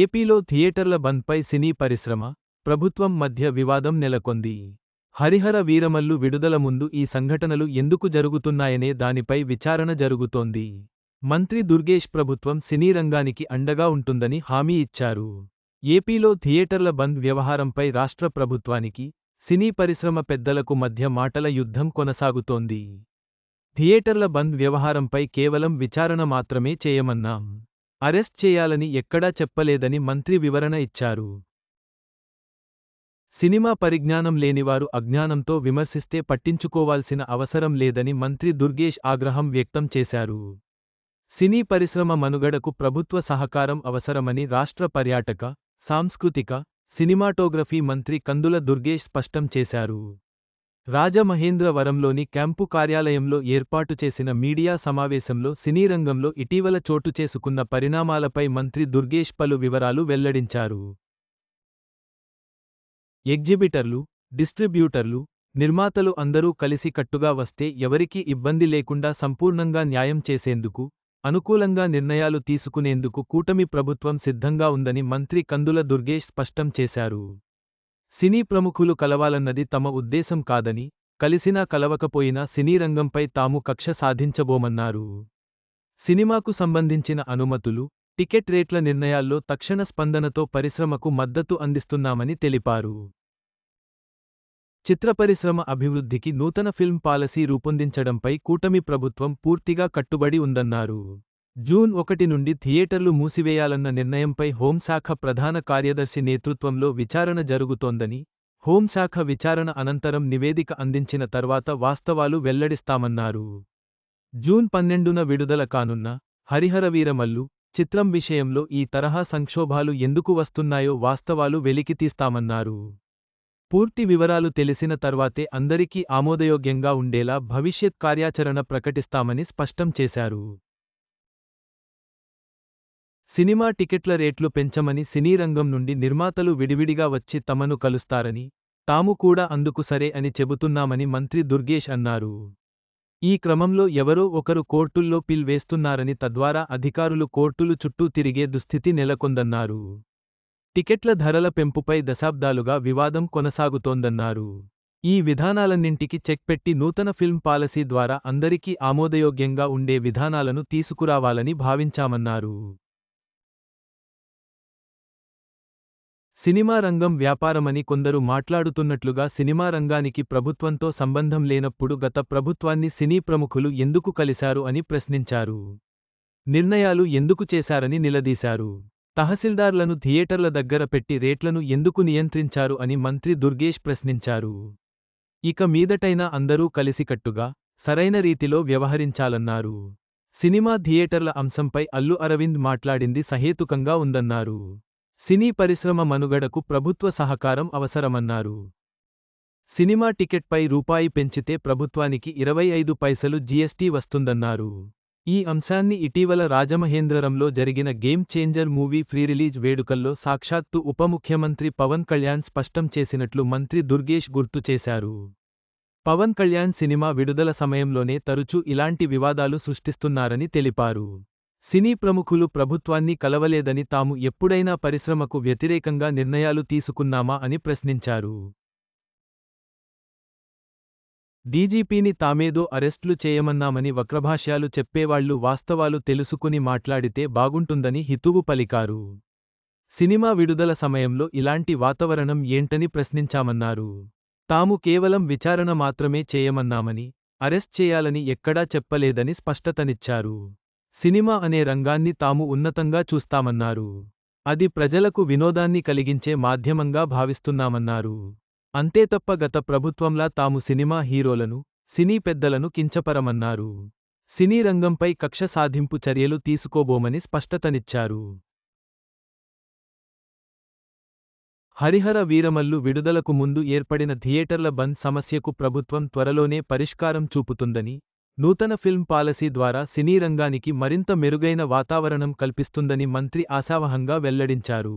ఏపీలో థియేటర్ల బంద్పై సినీ పరిశ్రమ ప్రభుత్వం మధ్య వివాదం నెలకొంది. హరిహర వీరమల్లు విడుదల ముందు ఈ సంఘటనలు ఎందుకు జరుగుతున్నాయనే దానిపై విచారణ జరుగుతోంది. మంత్రి దుర్గేష్ ప్రభుత్వం సినీ రంగానికి అండగా ఉంటుందని హామీ ఇచ్చారు. ఏపీలో థియేటర్ల బంద్ వ్యవహారంపై రాష్ట్ర ప్రభుత్వానికి సినీ పరిశ్రమ పెద్దలకు మధ్య మాటల యుద్ధం కొనసాగుతోంది. థియేటర్ల బంద్ వ్యవహారంపై కేవలం విచారణ మాత్రమే చేయమన్నాం. అరెస్ట్ చేయాలని ఎక్కడా చెప్పలేదని మంత్రి వివరణ ఇచ్చారు. సినిమా పరిజ్ఞానం లేనివారు అజ్ఞానంతో విమర్శిస్తే పట్టించుకోవాల్సిన అవసరం లేదని మంత్రి దుర్గేష్ ఆగ్రహం వ్యక్తం చేశారు. సినీ పరిశ్రమ మనుగడకు ప్రభుత్వ సహకారం అవసరమని రాష్ట్ర పర్యాటక సాంస్కృతిక సినిమాటోగ్రఫీ మంత్రి కందుల దుర్గేష్ స్పష్టం చేశారు. రాజమహేంద్రవరంలోని క్యాంపు కార్యాలయంలో ఏర్పాటు చేసిన మీడియా సమావేశంలో సినీ రంగంలో ఇటీవల చోటు చేసుకున్న పరిణామాలపై మంత్రి దుర్గేష్ పలు వివరాలు వెల్లడించారు. ఎగ్జిబిటర్లు డిస్ట్రిబ్యూటర్లు నిర్మాతలు అందరూ కలిసి కట్టుగా వస్తే ఎవరికీ ఇబ్బంది లేకుండా సంపూర్ణంగా న్యాయం చేసేందుకు అనుకూలంగా నిర్ణయాలు తీసుకునేందుకు కూటమి ప్రభుత్వం సిద్ధంగా ఉందని మంత్రి కందుల దుర్గేష్ స్పష్టం చేశారు. సినీ ప్రముఖులు కలవాలన్నది తమ ఉద్దేశం కాదని కలిసినా కలవకపోయినా సినీ రంగంపై తాము కక్ష సాధించబోమన్నారు. సినిమాకు సంబంధించిన అనుమతులు టికెట్ రేట్ల నిర్ణయాల్లో తక్షణ స్పందనతో పరిశ్రమకు మద్దతు అందిస్తున్నామని తెలిపారు. చిత్ర పరిశ్రమ అభివృద్ధికి నూతన ఫిల్మ్ పాలసీ రూపొందించడంపై కూటమి ప్రభుత్వం పూర్తిగా కట్టుబడి ఉందన్నారు. జూన్ ఒకటి నుండి థియేటర్లు మూసివేయాలన్న నిర్ణయంపై హోంశాఖ ప్రధాన కార్యదర్శి నేతృత్వంలో విచారణ జరుగుతోందని హోంశాఖ విచారణ అనంతరం నివేదిక అందించిన తర్వాత వాస్తవాలు వెల్లడిస్తామన్నారు. జూన్ పన్నెండున విడుదల కానున్న హరిహరవీరమల్లు చిత్రం విషయంలో ఈ తరహా సంక్షోభాలు ఎందుకు వస్తున్నాయో వాస్తవాలు వెలికితీస్తామన్నారు పూర్తి వివరాలు తెలిసిన తర్వాతే అందరికీ ఆమోదయోగ్యంగా ఉండేలా భవిష్యత్ కార్యాచరణ ప్రకటిస్తామని స్పష్టం చేశారు. సినిమా టికెట్ల రేట్లు పెంచమని సినీ రంగం నుండి నిర్మాతలు విడివిడిగా వచ్చి తమను కలుస్తారని తాము కూడా అందుకు సరే అని చెబుతున్నామని మంత్రి దుర్గేష్ అన్నారు. ఈ క్రమంలో ఎవరో ఒకరు కోర్టుల్లో పిల్ వేస్తున్నారని తద్వారా అధికారులు కోర్టులు చుట్టూ తిరిగే దుస్థితి నెలకొందన్నారు. టికెట్ల ధరల పెంపుపై దశాబ్దాలుగా వివాదం కొనసాగుతోందన్నారు. ఈ విధానాలన్నింటికి చెక్ పెట్టి నూతన ఫిల్మ్ పాలసీ ద్వారా అందరికీ ఆమోదయోగ్యంగా ఉండే విధానాలను తీసుకురావాలని భావించామన్నారు. సినిమా రంగం వ్యాపారమని కొందరు మాట్లాడుతున్నట్లుగా సినిమా రంగానికి ప్రభుత్వంతో సంబంధం లేనప్పుడు గత ప్రభుత్వాన్ని సినీ ప్రముఖులు ఎందుకు కలిశారు అని ప్రశ్నించారు. నిర్ణయాలు ఎందుకు చేశారని నిలదీశారు. తహసీల్దార్లను థియేటర్ల దగ్గర పెట్టి రేట్లను ఎందుకు నియంత్రించారు అని మంత్రి దుర్గేష్ ప్రశ్నించారు. ఇక మీదటైనా అందరూ కలిసికట్టుగా సరైన రీతిలో వ్యవహరించాలన్నారు. సినిమా థియేటర్ల అంశంపై అల్లు అరవింద్ మాట్లాడింది సహేతుకంగా ఉందన్నారు. సినీ పరిశ్రమ మనుగడకు ప్రభుత్వ సహకారం అవసరమన్నారు. సినిమా టికెట్పై రూపాయి పెంచితే ప్రభుత్వానికి ఇరవై ఐదు పైసలు జీఎస్టీ వస్తుందన్నారు. ఈ అంశాన్ని ఇటీవల రాజమహేంద్రరంలో జరిగిన game changer movie pre release వేడుకల్లో సాక్షాత్తు ఉప ముఖ్యమంత్రి పవన్ కళ్యాణ్ స్పష్టం చేసినట్లు మంత్రి దుర్గేష్ గుర్తు చేశారు. పవన్ కళ్యాణ్ సినిమా విడుదల సమయంలోనే తరచూ ఇలాంటి వివాదాలు సృష్టిస్తున్నారని తెలిపారు. సినీ ప్రముఖులు ప్రభుత్వాన్ని కలవలేదని తాము ఎప్పుడైనా పరిశ్రమకు వ్యతిరేకంగా నిర్ణయాలు తీసుకున్నామా అని ప్రశ్నించారు. డీజీపీని తామేదో అరెస్టులు చేయమన్నామని వక్రభాష్యాలు చెప్పేవాళ్ళు వాస్తవాలు తెలుసుకుని మాట్లాడితే బాగుంటుందని హితువు పలికారు. సినిమా విడుదల సమయంలో ఇలాంటి వాతావరణం ఏంటని ప్రశ్నించామన్నారు. తాము కేవలం విచారణ మాత్రమే చేయమన్నామని అరెస్ట్ చేయాలని ఎక్కడా చెప్పలేదని స్పష్టతనిచ్చారు. సినిమా అనే రంగాన్ని తాము ఉన్నతంగా చూస్తామన్నారు. అది ప్రజలకు వినోదాన్ని కలిగించే మాధ్యమంగా భావిస్తున్నామన్నారు. అంతే తప్ప గత ప్రభుత్వంలా తాము సినిమా హీరోలను సినీ పెద్దలను కించపరమన్నారు. సినీ రంగంపై కక్ష సాధింపు చర్యలు తీసుకోబోమని స్పష్టతనిచ్చారు. హరిహర వీరమల్లు విడుదలకు ముందు ఏర్పడిన థియేటర్ల బంద్ సమస్యకు ప్రభుత్వం త్వరలోనే పరిష్కారం చూపుతుందని నూతన ఫిల్మ్ పాలసీ ద్వారా సినీ రంగానికి మరింత మెరుగైన వాతావరణం కల్పిస్తుందని మంత్రి ఆశావహంగా వెల్లడించారు.